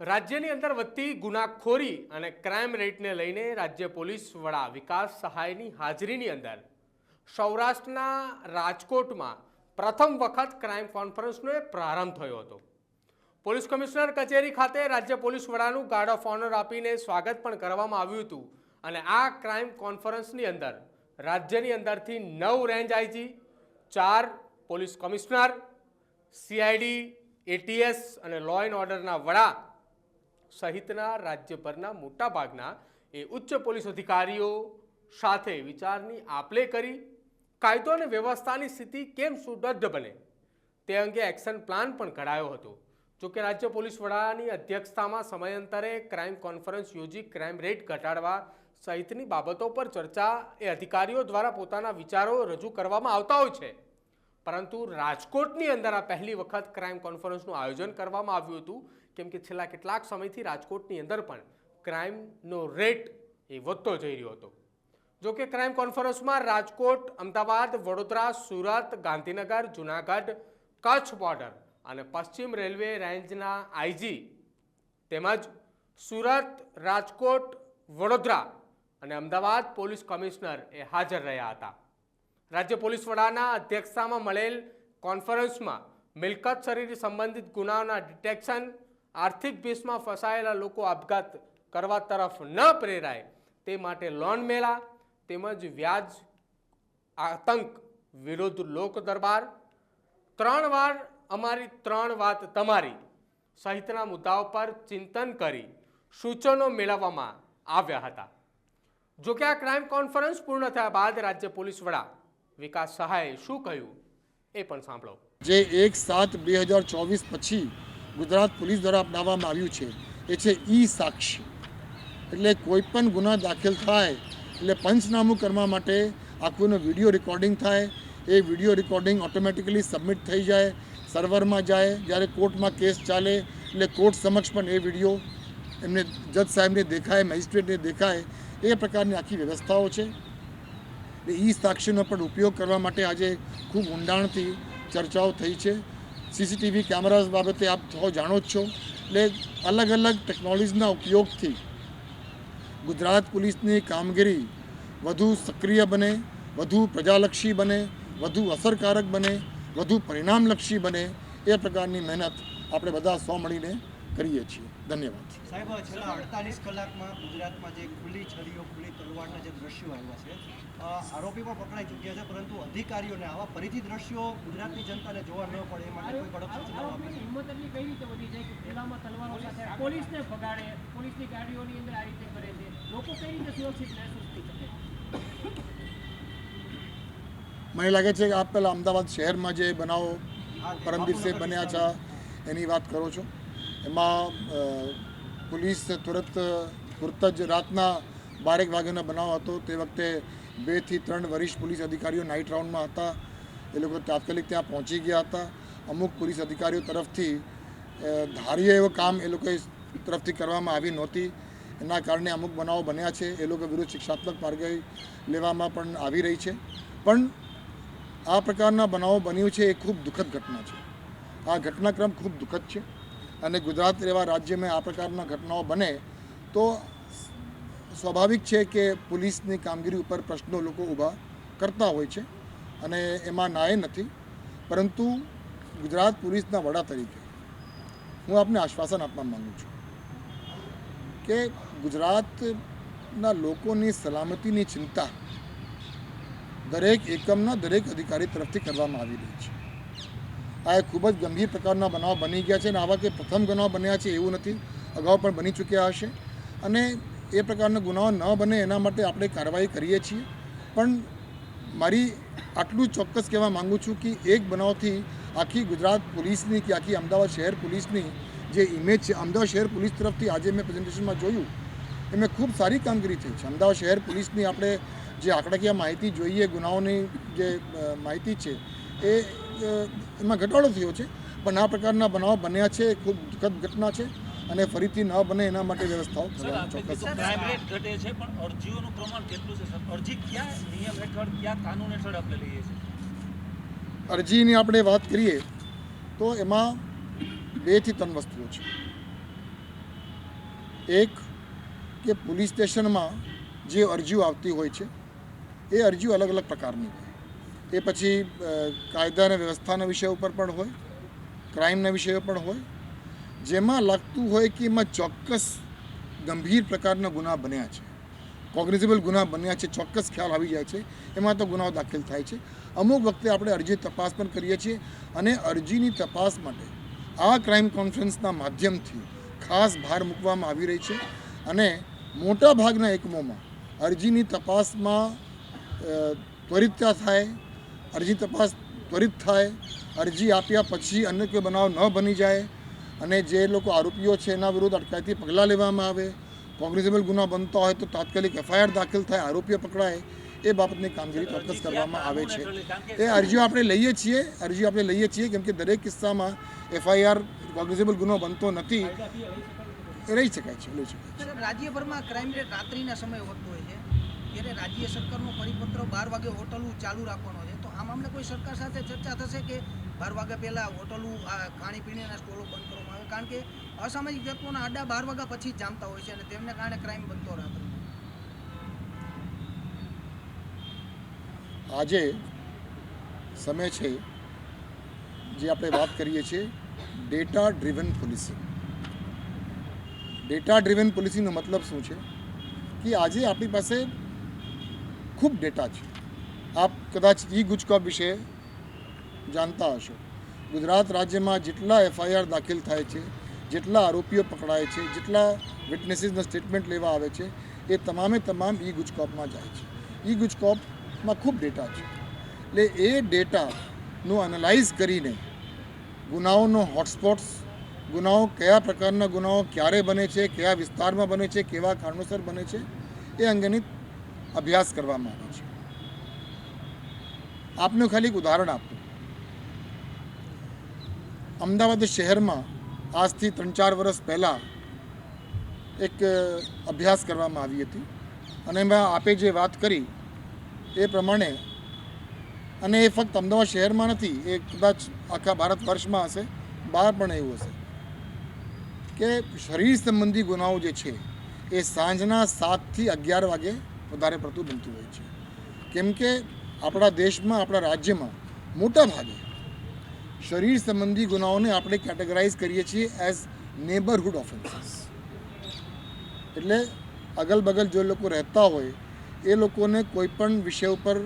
રાજ્યની અંદર વધતી ગુનાખોરી અને ક્રાઇમ રેટને લઈને રાજ્ય પોલીસ વડા વિકાસ સહાયની હાજરીની અંદર સૌરાષ્ટ્રના રાજકોટમાં પ્રથમ વખત ક્રાઇમ કોન્ફરન્સનો પ્રારંભ થયો હતો. પોલીસ કમિશનર કચેરી ખાતે રાજ્ય પોલીસ વડાનું ગાર્ડ ઓફ ઓનર આપીને સ્વાગત પણ કરવામાં આવ્યું હતું અને આ ક્રાઇમ કોન્ફરન્સની અંદર રાજ્યની અંદરથી નવ રેન્જ આઈજી ચાર પોલીસ કમિશનર સીઆઈડી એટીએસ અને લો એન્ડ ઓર્ડરના વડા સહિતના રાજ્યભરના મોટાભાગના એ ઉચ્ચ પોલીસ અધિકારીઓ સાથે વિચારની આપલે કરી, કાયદો અને વ્યવસ્થાની સ્થિતિ કેમ સુદૃઢ બને તે અંગે એક્શન પ્લાન પણ ઘડાયો હતો. જોકે રાજ્ય પોલીસ વડાની અધ્યક્ષતામાં સમયાંતરે ક્રાઇમ કોન્ફરન્સ યોજી ક્રાઇમ રેટ ઘટાડવા સહિતની બાબતો પર ચર્ચા એ અધિકારીઓ દ્વારા પોતાના વિચારો રજૂ કરવામાં આવતા હોય છે. પરંતુ રાજકોટની અંદર આ પહેલી વખત ક્રાઇમ કોન્ફરન્સનું આયોજન કરવામાં આવ્યું હતું કેમ કે છેલ્લા કેટલાક સમયથી રાજકોટની અંદર પણ ક્રાઇમનો રેટ એ વધતો જઈ રહ્યો હતો. જો કે ક્રાઇમ કોન્ફરન્સમાં રાજકોટ, અમદાવાદ, વડોદરા, સુરત, ગાંધીનગર, જુનાગઢ, કચ્છ બોર્ડર અને પશ્ચિમ રેલવે રેન્જના આઈજી તેમજ સુરત, રાજકોટ, વડોદરા અને અમદાવાદ પોલીસ કમિશનર એ હાજર રહ્યા હતા. રાજ્ય પોલીસ વડાના અધ્યક્ષતામાં મળેલ કોન્ફરન્સમાં મિલકત શરીર સંબંધિત ગુનાઓના ડિટેક્શન આર્થિક ભીસમાં ફસાયેલા લોકો આપઘાત કરવા તરફ ન પ્રેરાય. તે માટે લોન મેળા તેમજ વ્યાજ, આતંક વિરુદ્ધ લોક દરબાર ત્રણ વાર અમારી ત્રણ વાત તમારી સહિતના મુદ્દાઓ પર ચિંતન કરી સૂચનો મેળવવામાં આવ્યા હતા. જો કે આ ક્રાઇમ કોન્ફરન્સ પૂર્ણ થયા બાદ રાજ્ય પોલીસ વડા વિકાસ સહાયે શું કહ્યું એ પણ સાંભળો. જે એક સાત બે હજાર ચોવીસ પછી ગુજરાત પોલીસ દ્વારા અપનાવવામાં આવ્યું છે. એ છે ઈ સાક્ષી. એટલે કોઈ પણ ગુના દાખલ થાય, એટલે પંચનામું કરવા માટે આખું એનું વીડિયો રેકોર્ડિંગ થાય, એ વીડિયો રેકોર્ડિંગ ઓટોમેટિકલી સબમિટ થઈ જાય સર્વરમાં જાય, જ્યારે કોર્ટમાં કેસ ચાલે, એટલે કોર્ટ સમક્ષ પણ એ વીડિયો એમને જજ સાહેબને દેખાય મેજિસ્ટ્રેટને દેખાય, એ પ્રકારની આખી વ્યવસ્થાઓ છે. ઈ સાક્ષીનો પણ ઉપયોગ કરવા માટે આજે ખૂબ ઊંડાણથી ચર્ચાઓ થઈ છે. સીસીટીવી કેમેરાઝ બાબતે આપ સૌ જાણો જ છો. એટલે અલગ અલગ ટેકનોલોજીના ઉપયોગથી ગુજરાત પોલીસની કામગીરી વધુ સક્રિય બને, વધુ પ્રજાલક્ષી બને, વધુ અસરકારક બને, વધુ પરિણામલક્ષી બને એ પ્રકારની મહેનત આપણે બધા સૌ મળીને કરીએ છીએ. ધન્યવાદ. સાહેબ છેલ્લા અડતાલીસ કલાકમાં ગુજરાતમાં જે ખુલ્લી છરીઓ ખુલ્લી તલવારના જે દ્રશ્યો આવ્યા છે આરોપી પણ પકડાઈ ચૂક્યા છે પરંતુ અધિકારીઓને આવા ફરીથી દ્રશ્યો ગુજરાતની જનતાને જોવા ન પડે એ માટે કોઈ કડક સૂચનાઓ આપી. હિંમત એટલી કઈ રીતે વધી જાય કે ખુલ્લામાં તલવારો સાથે પોલીસને ભગાડે પોલીસની ગાડીઓની અંદર આ રીતે કરે છે? લોકો કઈ રીતે સુરક્ષિત મહેસૂસ થઈ શકે? મને લાગે છે કે આપ પહેલાં અમદાવાદ શહેરમાં જે બનાવો પરમદીપ તે પરમ દિવસે બાપુનગર બન્યા છે એની વાત કરો છો? એમાં પોલીસ તુરત તુરત જ રાતના બારેક વાગ્યાનો બનાવ હતો. તે વખતે બેથી ત્રણ વરિષ્ઠ પોલીસ અધિકારીઓ નાઇટ રાઉન્ડમાં હતા. એ લોકો તાત્કાલિક ત્યાં પહોંચી ગયા હતા. અમુક પોલીસ અધિકારીઓ તરફથી ધારીએ એવો કામ એ લોકો તરફથી કરવામાં આવી નહોતી. એના કારણે અમુક બનાવો બન્યા છે. એ લોકો વિરુદ્ધ શિક્ષાત્મક માર્ગે લેવામાં પણ આવી રહી છે. પણ આ પ્રકારના બનાવો બન્યું છે એ ખૂબ દુઃખદ ઘટના છે. આ ઘટનાક્રમ ખૂબ દુઃખદ છે. અને ગુજરાત એવા રાજ્યમાં આ પ્રકારના ઘટનાઓ બને, તો સ્વાભાવિક છે કે પોલીસની કામગીરી ઉપર પ્રશ્નો લોકો ઊભા કરતા હોય છે અને એમાં નાય નથી. પરંતુ ગુજરાત પોલીસના વડા તરીકે હું આપને આશ્વાસન આપવા માગું છું કે ગુજરાતના લોકોની સલામતીની ચિંતા દરેક એકમના દરેક અધિકારી તરફથી કરવામાં આવી રહી છે. આ એક ખૂબ જ ગંભીર પ્રકારના બનાવ બની ગયા છે અને આવા કે પ્રથમ બનાવ બન્યા છે એવું નથી. અગાઉ પણ બની ચૂક્યા હશે. અને એ પ્રકારના ગુનાઓ ન બને એના માટે આપણે કાર્યવાહી કરીએ છીએ. પણ મારી આટલું ચોક્કસ કહેવા માગું છું કે એક બનાવથી આખી ગુજરાત પોલીસની કે આખી અમદાવાદ શહેર પોલીસની જે ઇમેજ છે, અમદાવાદ શહેર પોલીસ તરફથી આજે મેં પ્રેઝન્ટેશનમાં જોયું એમાં ખૂબ સારી કામગીરી થઈ છે. અમદાવાદ શહેર પોલીસની આપણે જે આંકડાકીય માહિતી જોઈએ, ગુનાઓની જે માહિતી છે એ એમાં ઘટાડો થયો છે. પણ આ પ્રકારના બનાવ બન્યા છે એ ખૂબ દુઃખદ ઘટના છે અને ફરીથી ન બને એના માટે વ્યવસ્થાઓ ચોક્કસ ક્રાઇમ રેટ ઘટે છે પણ અરજીઓનું પ્રમાણ કેટલું છે સર? અરજી ક્યાં નિયમ હેઠળ ક્યાં કાનૂન હેઠળ આપણે લઈએ છીએ? અરજીની આપણે વાત કરીએ તો એમાં બેથી ત્રણ વસ્તુઓ છે. એક કે પોલીસ સ્ટેશનમાં જે અરજીઓ આવતી હોય છે એ અરજીઓ અલગ અલગ પ્રકારની હોય. એ પછી કાયદા અને વ્યવસ્થાના વિષય ઉપર પણ હોય, ક્રાઇમના વિષય પણ હોય, જેમાં લાગતું હોય કે એમાં ચોક્કસ ગંભીર પ્રકારના ગુના બન્યા છે. કોગ્નિઝેબલ ગુના બન્યા છે, ચોક્કસ ખ્યાલ આવી જાય છે, એમાં તો ગુનાઓ દાખલ થાય છે. અમુક વખતે આપણે અરજી તપાસ પણ કરીએ છીએ અને અરજીની તપાસ માટે આ ક્રાઇમ કોન્ફરન્સના માધ્યમથી ખાસ ભાર મૂકવામાં આવી રહી છે અને મોટા ભાગના એકમોમાં અરજીની તપાસમાં ત્વરિતતા થાય અરજી તપાસ ત્વરિત થાય, અરજી આપ્યા પછી અન્ય કોઈ બનાવ ન બની જાય અને જે લોકો આરોપીઓ છે એના વિરુદ્ધ અટકાયતી પગલાં લેવામાં આવે, કોંગ્રેસેબલ ગુના બનતા હોય તો તાત્કાલિક એફઆઈઆર દાખલ થાય, આરોપીઓ પકડાય, એ બાબતની કામગીરી ચોક્કસ કરવામાં આવે છે. એ અરજીઓ આપણે લઈએ છીએ, અરજીઓ આપણે લઈએ છીએ કેમ કે દરેક કિસ્સામાં એફઆઈઆર કોંગ્રેસેબલ ગુનો બનતો નથી. રહી શકાય છે લઈ શકાય છે. રાજ્યભરમાં ક્રાઇમ રેટ રાત્રિના સમયે વધતો હોય છે. ત્યારે રાજ્ય સરકારનો પરિપત્ર બાર વાગે હોટલું ચાલુ રાખવાનો છે. આ મામલે કોઈ સરકાર સાથે ચર્ચા થશે કે બાર વાગ્યા પહેલાં હોટલો, આ ખાણીપીણીના સ્ટોલો બંધ કરવામાં આવે? કારણ કે અસામાજિક તત્વોના આડા બાર વાગ્યા પછી જ જામતા હોય છે અને તેમને કારણે ક્રાઇમ બનતો રાત્રે આજે સમય છે જે આપણે વાત કરીએ છીએ data driven policy. Data driven પોલિસીનો મતલબ શું છે? કે આજે આપણી પાસે ખૂબ ડેટા છે. આપ કદાચ ઈ ગુજકોપ વિશે જાણતા હશો. ગુજરાત રાજ્યમાં જેટલા એફઆઈઆર દાખલ થાય છે, જેટલા આરોપીઓ પકડાય છે, જેટલા વિટનેસીસના સ્ટેટમેન્ટ લેવા આવે છે, એ તમામે તમામ ઈ ગુજકોપમાં જાય છે. ઈ ગુજકોપમાં ખૂબ ડેટા છે. એટલે એ ડેટાનું એનાલાઇઝ કરીને ગુનાઓનો હોટસ્પોટ્સ ગુનાઓ કયા પ્રકારના ગુનાઓ ક્યારે બને છે, કયા વિસ્તારમાં બને છે, કેવા કારણોસર બને છે, એ અંગેની અભ્યાસ કરવામાં આવે છે. આપનું ખાલી એક ઉદાહરણ આપું. અમદાવાદ શહેરમાં આજથી ત્રણ ચાર વર્ષ પહેલાં એક અભ્યાસ કરવામાં આવી હતી અને એમાં આપે જે વાત કરી એ પ્રમાણે અને એ ફક્ત અમદાવાદ શહેરમાં નથી, એ કદાચ આખા ભારત વર્ષમાં હશે બહાર પણ એવું હશે કે શરીર સંબંધી ગુનાઓ જે છે એ સાંજના સાતથી અગિયાર વાગે વધારે પડતું બનતું હોય છે. કેમ કે આપણા દેશમાં, આપણા રાજ્યમાં મોટા ભાગે શરીર સંબંધી ગુનાઓને આપણે કેટેગરાઇઝ કરીએ છીએ એઝ નેબરહુડ ઓફેન્સીસ એટલે અગલ બગલ જો લોકો રહેતા હોય, એ લોકોને કોઈ પણ વિષય ઉપર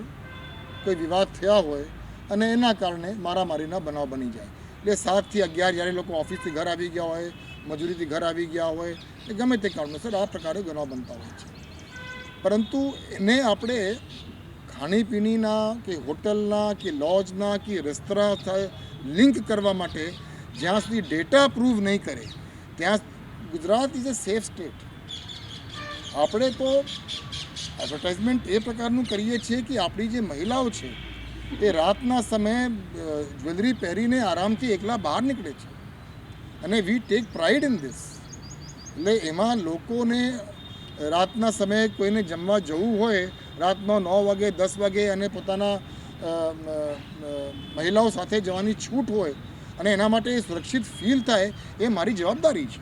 કોઈ વિવાદ થયા હોય અને એના કારણે મારામારીના બનાવ બની જાય. એટલે સાતથી અગિયાર જ્યારે લોકો ઓફિસથી ઘર આવી ગયા હોય, મજૂરીથી ઘર આવી ગયા હોય કે ગમે તે કારણોસર આ પ્રકારે ગુનાઓ બનતા હોય છે. પરંતુ એને આપણે ખાણીપીણીના કે હોટલના કે લોજના કે રેસ્તરા લિંક કરવા માટે જ્યાં સુધી ડેટા પ્રૂવ નહીં કરે, ત્યાં Gujarat is a safe state આપણે તો એડવર્ટાઇઝમેન્ટ એ પ્રકારનું કરીએ છીએ કે આપણી જે મહિલાઓ છે, એ રાતના સમયે જ્વેલરી પહેરીને આરામથી એકલા બહાર નીકળે છે. અને we take pride in this એટલે એમાં લોકોને રાતના સમયે કોઈને જમવા જવું હોય રાતનો નવ વાગે, દસ વાગે અને પોતાના મહિલાઓ સાથે જવાની છૂટ હોય અને એના માટે સુરક્ષિત ફીલ થાય, એ મારી જવાબદારી છે.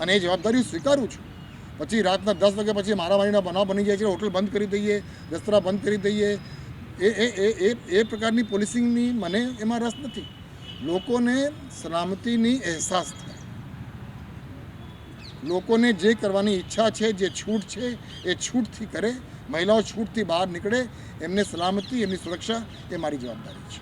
અને એ જવાબદારી સ્વીકારું છું. પછી રાતના દસ વાગે પછી મારામારીના બનાવ બની જાય છે, હોટલ બંધ કરી દઈએ રેસ્તોરાં બંધ કરી દઈએ. એ એ એ એ એ પ્રકારની પોલિસિંગની મને એમાં રસ નથી. લોકોને સલામતીની અહેસાસ થાય. લોકોને જે કરવાની ઈચ્છા છે, જે છૂટ છે, એ છૂટથી કરે. મહિલાઓ છૂટથી બહાર નીકળે એમને સલામતી એમની સુરક્ષા એ મારી જવાબદારી છે.